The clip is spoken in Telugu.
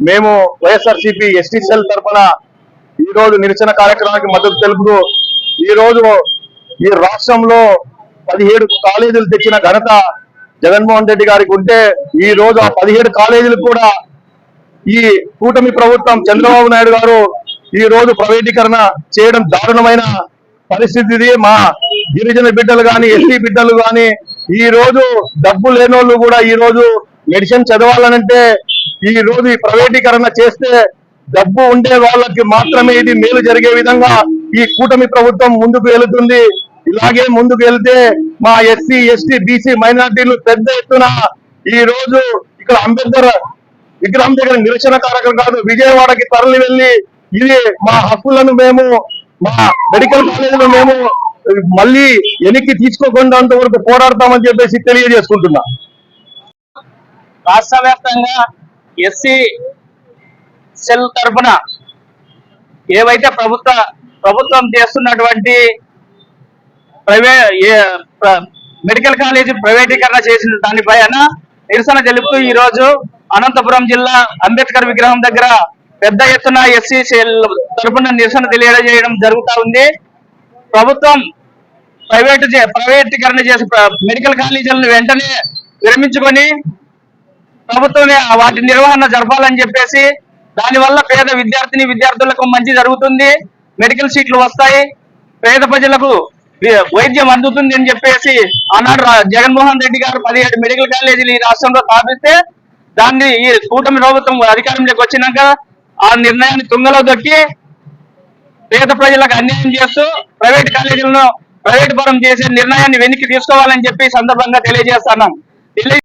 మేము వైఎస్ఆర్సీపీ ఎస్టీ సెల్ తరఫున ఈ రోజు నిరసన కార్యక్రమానికి మద్దతు తెలుపుతూ ఈ రోజు ఈ రాష్ట్రంలో పదిహేడు కాలేజీలు తెచ్చిన ఘనత జగన్మోహన్ రెడ్డి గారికి ఉంటే ఈ రోజు ఆ పదిహేడు కాలేజీలు కూడా ఈ కూటమి ప్రభుత్వం చంద్రబాబు నాయుడు గారు ఈ రోజు ప్రైవేటీకరణ చేయడం దారుణమైన పరిస్థితి మా గిరిజన బిడ్డలు కానీ ఎస్సీ బిడ్డలు కానీ ఈ రోజు డబ్బు లేనోళ్ళు కూడా ఈ రోజు మెడిసిన్ చదవాలనంటే ఈ రోజు ఈ ప్రైవేటీకరణ చేస్తే డబ్బు ఉండే వాళ్ళకి మాత్రమే ఇది మేలు జరిగే విధంగా ఈ కూటమి ప్రభుత్వం ముందుకు వెళుతుంది. ఇలాగే ముందుకు వెళ్తే మా ఎస్సీ ఎస్టీ బీసీ మైనార్టీలు పెద్ద ఎత్తున ఈ రోజు ఇక్కడ అంబేద్కర్ విగ్రహం దగ్గర నిరసన కార్యక్రమం కాదు విజయవాడకి తరలి వెళ్ళి ఇది మా హక్కులను మేము మా మెడికల్ కాలేజీలో మేము మళ్ళీ వెనక్కి తీసుకోకుండా వరకు పోరాడతామని చెప్పేసి తెలియజేసుకుంటున్నా. రాష్ట్ర వ్యాప్తంగా ఎస్సీ సెల్ తరఫున ఏవైతే ప్రభుత్వ ప్రభుత్వం చేస్తున్నటువంటి ప్రైవే మెడికల్ కాలేజీ ప్రైవేటీకరణ చేసిన దానిపైన నిరసన తెలుపుతూ ఈ రోజు అనంతపురం జిల్లా అంబేద్కర్ విగ్రహం దగ్గర పెద్ద ఎత్తున ఎస్సీ సెల్ తరఫున నిరసన తెలియజేయడం జరుగుతూ ఉంది. ప్రభుత్వం ప్రైవేట్ ప్రైవేటీకరణ చేసి మెడికల్ కాలేజీలను వెంటనే విరమించుకొని ప్రభుత్వమే వాటి నిర్వహణ జరపాలని చెప్పేసి దానివల్ల పేద విద్యార్థిని విద్యార్థులకు మంచి జరుగుతుంది. మెడికల్ సీట్లు వస్తాయి. పేద ప్రజలకు వైద్యం అందుతుంది అని చెప్పేసి ఆనాడు జగన్మోహన్ రెడ్డి గారు పదిహేడు మెడికల్ కాలేజీలు ఈ రాష్ట్రంలో స్థాపిస్తే దాన్ని ఈ కూటమి ప్రభుత్వం అధికారంలోకి వచ్చినాక ఆ నిర్ణయాన్ని తుంగలో దొక్కి పేద ప్రజలకు అన్యాయం చేస్తూ ప్రైవేట్ కాలేజీలను ప్రైవేట్ పరం చేసే నిర్ణయాన్ని వెనక్కి తీసుకోవాలని చెప్పి సందర్భంగా తెలియజేస్తున్నాం.